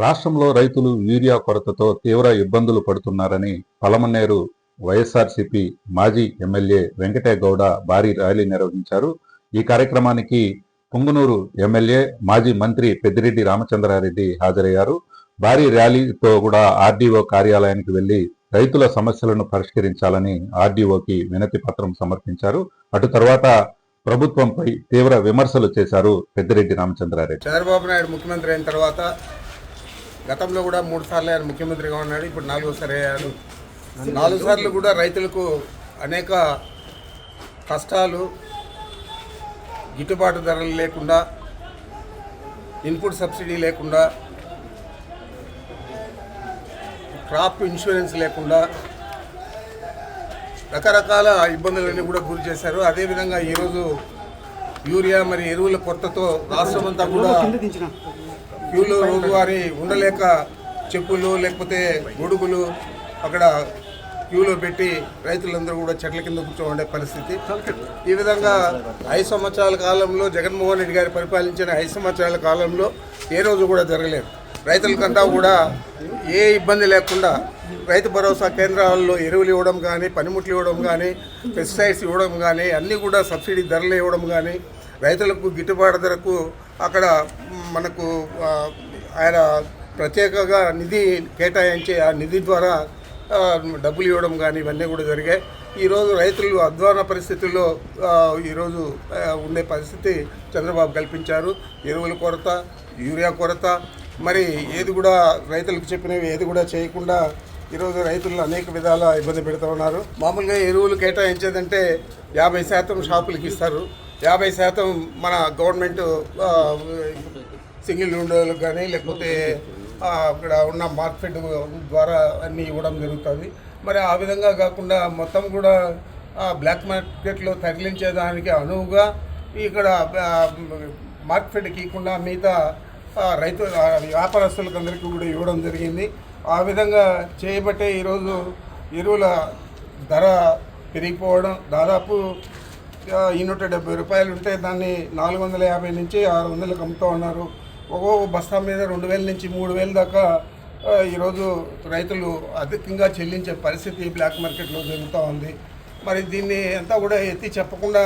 రాష్ట్రంలో రైతులు యూరియా కొరతతో తీవ్ర ఇబ్బందులు పడుతున్నారని పలమనేరు వైఎస్ఆర్సీపీ మాజీ ఎమ్మెల్యే వెంకటేగౌడ భారీ ర్యాలీ నిర్వహించారు. ఈ కార్యక్రమానికి పుంగునూరు ఎమ్మెల్యే మాజీ మంత్రి పెద్దిరెడ్డి రామచంద్రారెడ్డి హాజరయ్యారు. భారీ ర్యాలీతో కూడా ఆర్డీఓ కార్యాలయానికి వెళ్ళి రైతుల సమస్యలను పరిష్కరించాలని ఆర్డీఓకి వినతి పత్రం సమర్పించారు. అటు తర్వాత ప్రభుత్వంపై తీవ్ర విమర్శలు చేశారు పెద్దిరెడ్డి రామచంద్రారెడ్డి. చంద్రబాబు నాయుడు ముఖ్యమంత్రి అయిన తర్వాత గతంలో కూడా మూడు సార్లు ఆయన ముఖ్యమంత్రిగా ఉన్నాడు ఇప్పుడు నాలుగోసారి అయ్యాడు. నాలుగు సార్లు కూడా రైతులకు అనేక కష్టాలు గిట్టుబాటు ధరలు లేకుండా ఇన్పుట్ సబ్సిడీ లేకుండా క్రాప్ ఇన్సూరెన్స్ లేకుండా రకరకాల ఇబ్బందులన్నీ కూడా గురి చేశారు. అదేవిధంగా ఈరోజు యూరియా మరి ఎరువుల కొరతతో రాష్ట్రమంతా కూడా క్యూలో రోజువారీ ఉండలేక చెప్పులు లేకపోతే గొడుగులు అక్కడ క్యూలో పెట్టి రైతులందరూ కూడా చెట్ల కింద కూర్చోండే పరిస్థితి. ఈ విధంగా ఐదు సంవత్సరాల కాలంలో జగన్మోహన్ రెడ్డి గారు పరిపాలించిన ఐదు సంవత్సరాల కాలంలో ఏ రోజు కూడా జరగలేదు. రైతులకంతా కూడా ఏ ఇబ్బంది లేకుండా రైతు భరోసా కేంద్రాల్లో ఎరువులు ఇవ్వడం కానీ పనిముట్లు ఇవ్వడం కానీ పెస్టిసైడ్స్ ఇవ్వడం కానీ అన్నీ కూడా సబ్సిడీ ధరలు ఇవ్వడం కానీ రైతులకు గిట్టుబాటు ధరకు అక్కడ మనకు ఆయన ప్రత్యేకంగా నిధి కేటాయించి ఆ నిధి ద్వారా డబ్బులు ఇవ్వడం కానీ ఇవన్నీ కూడా జరిగాయి. ఈరోజు రైతులు అధ్వాన పరిస్థితుల్లో ఈరోజు ఉండే పరిస్థితి చంద్రబాబు కల్పించారు. ఎరువుల కొరత యూరియా కొరత మరి ఏది కూడా రైతులకు చెప్పినవి ఏది కూడా చేయకుండా ఈరోజు రైతులు అనేక విధాల ఇబ్బంది పెడుతూ ఉన్నారు. మామూలుగా ఎరువులు కేటాయించేదంటే యాభై శాతం షాపులకి ఇస్తారు. యాభై శాతం మన గవర్నమెంట్ సింగిల్ విండోలకు కానీ లేకపోతే అక్కడ ఉన్న మార్కెట్ ద్వారా అన్నీ ఇవ్వడం జరుగుతుంది. మరి ఆ విధంగా కాకుండా మొత్తం కూడా బ్లాక్ మార్కెట్లో తరలించేదానికి అనువుగా ఇక్కడ ఆ, మార్కెట్కి ఇవ్వకుండా మిగతా రైతు వ్యాపారస్తులకు అందరికీ కూడా ఇవ్వడం జరిగింది. ఆ విధంగా చేయబట్టే ఈరోజు ఎరువుల ధర పెరిగిపోవడం దాదాపు ఈ నూట డెబ్బై రూపాయలు ఉంటే దాన్ని నాలుగు వందల యాభై నుంచి ఆరు వందలకు అమ్ముతూ ఉన్నారు. ఒక్కొక్క బస్తా మీద రెండు వేల నుంచి మూడు వేల దాకా ఈరోజు రైతులు అధికంగా చెల్లించే పరిస్థితి బ్లాక్ మార్కెట్లో జరుగుతూ ఉంది. మరి దీన్ని అంతా కూడా ఎత్తి చెప్పకుండా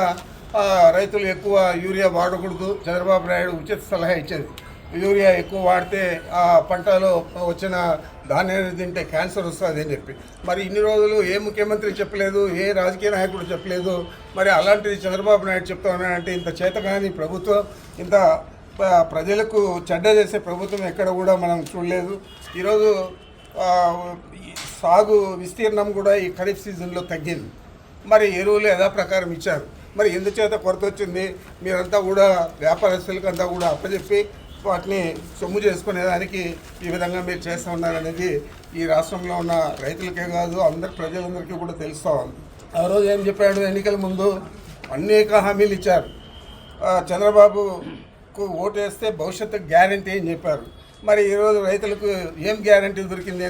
రైతులు ఎక్కువ యూరియా వాడకూడదు. చంద్రబాబు నాయుడు ఉచిత సలహా ఇచ్చేది. యూరియా ఎక్కువ వాడితే ఆ పంటలో వచ్చిన ధాన్యాన్ని తింటే క్యాన్సర్ వస్తుంది అని చెప్పి. మరి ఇన్ని రోజులు ఏ ముఖ్యమంత్రి చెప్పలేదు ఏ రాజకీయ నాయకుడు చెప్పలేదు. మరి అలాంటిది చంద్రబాబు నాయుడు చెప్తా ఉన్నాడంటే ఇంత చేతగాని ప్రభుత్వం ఇంత ప్రజలకు చెడ్డ చేసే ప్రభుత్వం ఎక్కడ కూడా మనం చూడలేదు. ఈరోజు సాగు విస్తీర్ణం కూడా ఈ ఖరీఫ్ సీజన్లో తగ్గింది. మరి ఎరువులు యథాప్రకారం ఇచ్చారు. మరి ఎందుచేత కొరత వచ్చింది? మీరంతా కూడా వ్యాపారస్తులకు అంతా కూడా అప్పచెప్పి వాటిని సొమ్ము చేసుకునేదానికి ఈ విధంగా మీరు చేస్తూ ఉన్నారనేది ఈ రాష్ట్రంలో ఉన్న రైతులకే కాదు అందరి ప్రజలందరికీ కూడా తెలుస్తూ ఉంది. ఆ రోజు ఏం చెప్పాడు? ఎన్నికల ముందు అనేక హామీలు ఇచ్చారు. చంద్రబాబుకు చంద్రబాబుకు ఓటేస్తే భవిష్యత్తు గ్యారంటీ అని చెప్పారు. మరి ఈరోజు రైతులకు ఏం గ్యారంటీ దొరికింది?